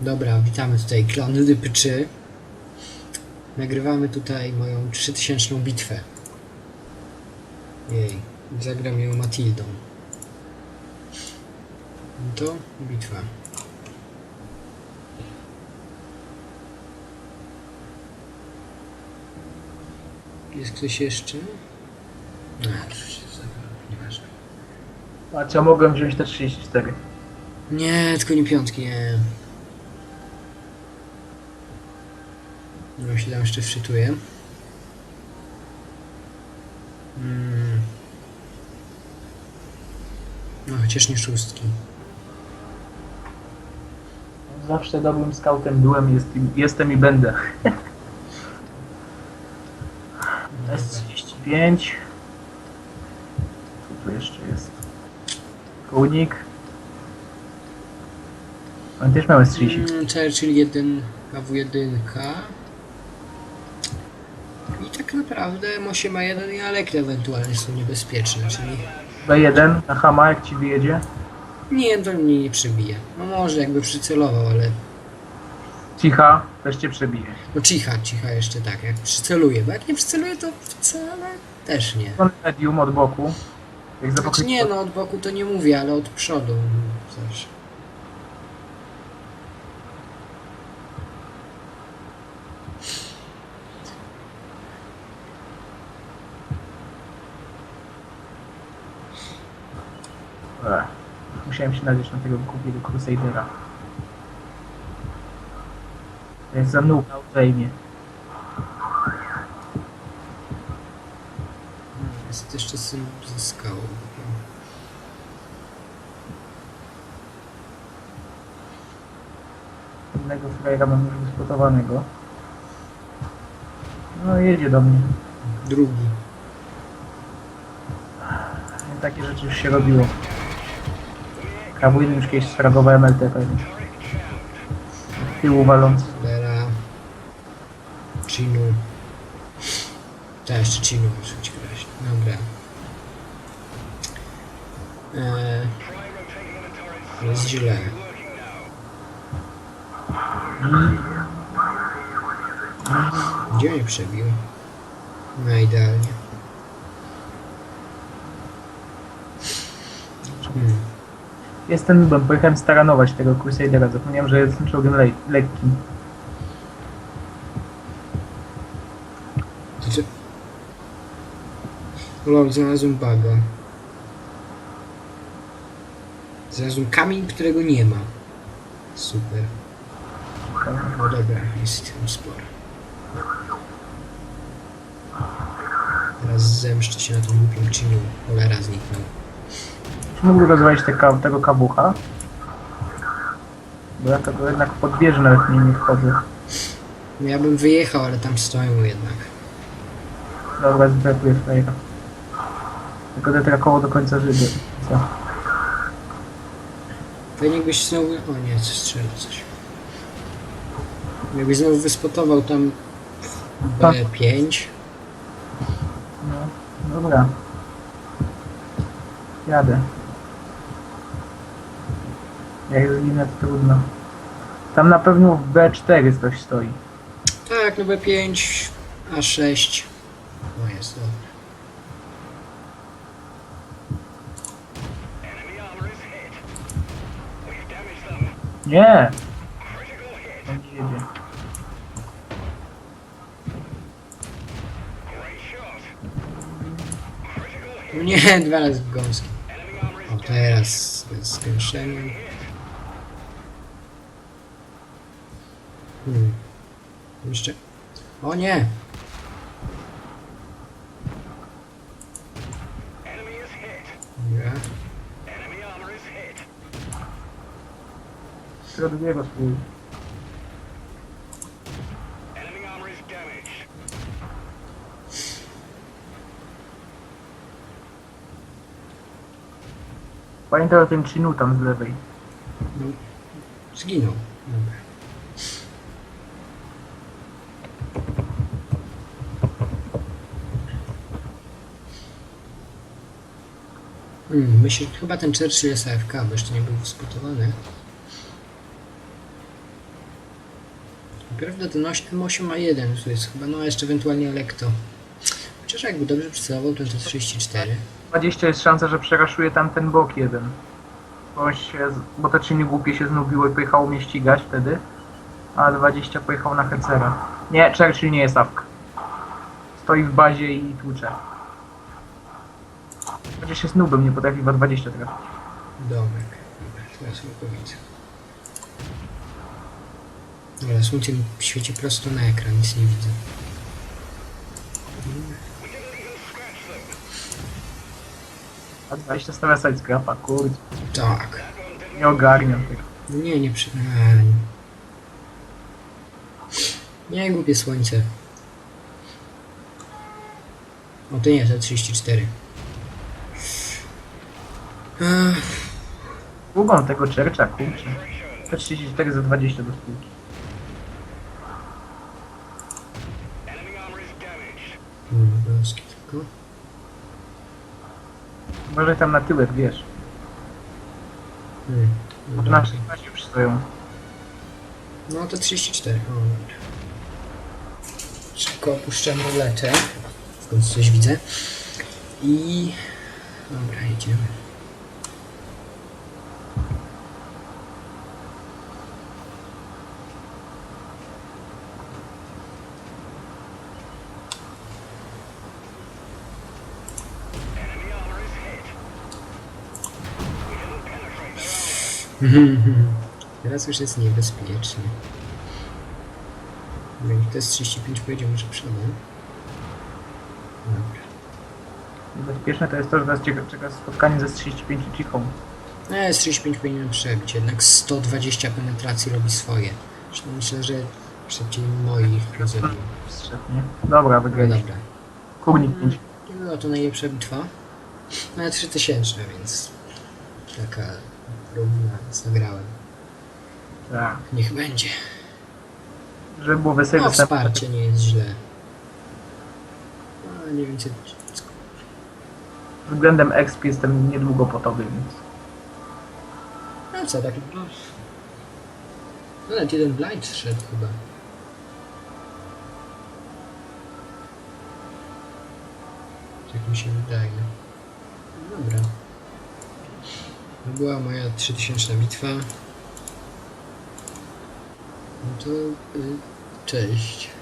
Dobra, witamy tutaj klan Lypczy. Nagrywamy tutaj moją 3000 bitwę. Jej, zagram ją Matildą. To bitwa. Jest ktoś jeszcze? A, się zabrał, nieważne. A co mogłem wziąć te 34? Nie, tylko nie piątki, nie. No się tam jeszcze wczytuję. Mm. No chociaż nie szóstki. Zawsze dobrym scoutem byłem, jest, jestem i będę. S35. Co tu jeszcze jest? Kołnik. On też miał S30. Mm, Churchill 1, KW1. Tak naprawdę Mosie ma jeden i Alekry ewentualnie są niebezpieczne, czyli B1 na Hama jak ci wyjedzie. nie, to mnie nie przebije. No może jakby przycelował, ale Cicha, też cię przebije. no cicha, cicha jeszcze tak, jak przyceluje, bo jak nie przyceluje to wcale też nie. On medium od boku. Jak za Znaczy nie, no od boku to nie mówię, ale od przodu też. Ech, Musiałem się nadzieć na tego głupiego Crusadera. Jak za nóg zajmie. Jest jeszcze syn ze skałą. Innego frajera mam już wyspotowanego. No jedzie do mnie. Drugi. Takie rzeczy już się robiło. Krabuiny już kiedyś sfragowałem LT pewnie. Z tyłu waląc. Bera. Chinu. Ta jeszcze Chinu muszę ci grać. Dobra. Eee, jest źle. Gdzie mnie przebił? No idealnie. Hmm. Jestem nubem, pojechałem staranować tego Crusadera. Zapomniałem, że jest czołgiem le lekkim. Lol, znalazłem baga. Znalazłem kamień, którego nie ma. Super. No dobra, jest tam sporo. Teraz zemszczę się na tą głupią czynią. Cholera zniknął. Czy mógł rozwalić te tego kabucha? Bo ja tego jednak pod wieżę nawet nie, nie wchodzę. No ja bym wyjechał, ale tam stoją jednak. Dobra, zbrakuje frajera. Tylko te koło do końca życia. Co? Fajnie jakbyś znowu... O nie, coś strzela coś. Jakbyś znowu wyspotował tam B5. No, dobra. Jadę. To trudno. Tam na pewno w B4 coś stoi. Tak, no B5, A6. No jest, dobra. Nie! On jedzie. No nie, dwa razy w gąski. O, teraz z zgęszeniem. Hmm. Jeszcze. O nie! Dobra. Tego drugiego spróbuj. Pamiętaj o tym czynu tam z lewej. No, zginął. Dobra. Hmm, myślę, chyba ten Churchill jest AFK, bo jeszcze nie był spotowany. Naprawdę ten oś- M8 ma jeden, to jest chyba, no jeszcze ewentualnie Lekto. Chociaż jakby dobrze przycelował, to to 34. 20 jest szansa, że przeraszuje tam ten bok jeden. Bo, się, bo to czyny głupie się znubiło i pojechało mnie ścigać wtedy. A 20 pojechał na Hecera. Nie, Churchill nie jest awk. Stoi w bazie i tłucze. Chociaż jest nubem, nie potrafi 20 trafić. Domek. Dobra, teraz Lukowice. Ale słońce mi świeci prosto na ekran, nic nie widzę. A 20 stawia side scrapa, kurde. Tak. Nie ogarniam tego. Nie, nie przy... nie. Nie, głupie słońce. O, to nie, to 34. Ech, Długą tego Churcha, kurczę. To 34 za 20 do spółki. tylko. Może tam na tyłek, wiesz. Hmm. Może na 16 przystoją. No to 34. O, dobra. Szybko opuszczam ruletę. W końcu coś widzę. I... Dobra, idziemy. Teraz już jest niebezpiecznie. Dobra, niech to jest 35 pojedzie może przodem. Dobra. Bezpieczne to jest to, że nas czeka, czeka spotkanie ze 35 cichą. No jest 35 powinien przebić, jednak 120 penetracji robi swoje. Zresztą myślę, że szybciej. Strzep, nie? Dobra, No wygraliśmy. dobra. Kurnik 5. Nie była to najlepsza bitwa. No ale 3000, więc taka równa, więc nagrałem. Tak. Niech będzie. Żeby było weselsze. No wsparcie nie jest źle. No, nie wiem co... Względem exp jestem niedługo po tobie, więc... No co, tak... No, nawet jeden blind szedł chyba. Tak mi się wydaje. Dobra. To była moja 3000 bitwa. No to... Y, cześć.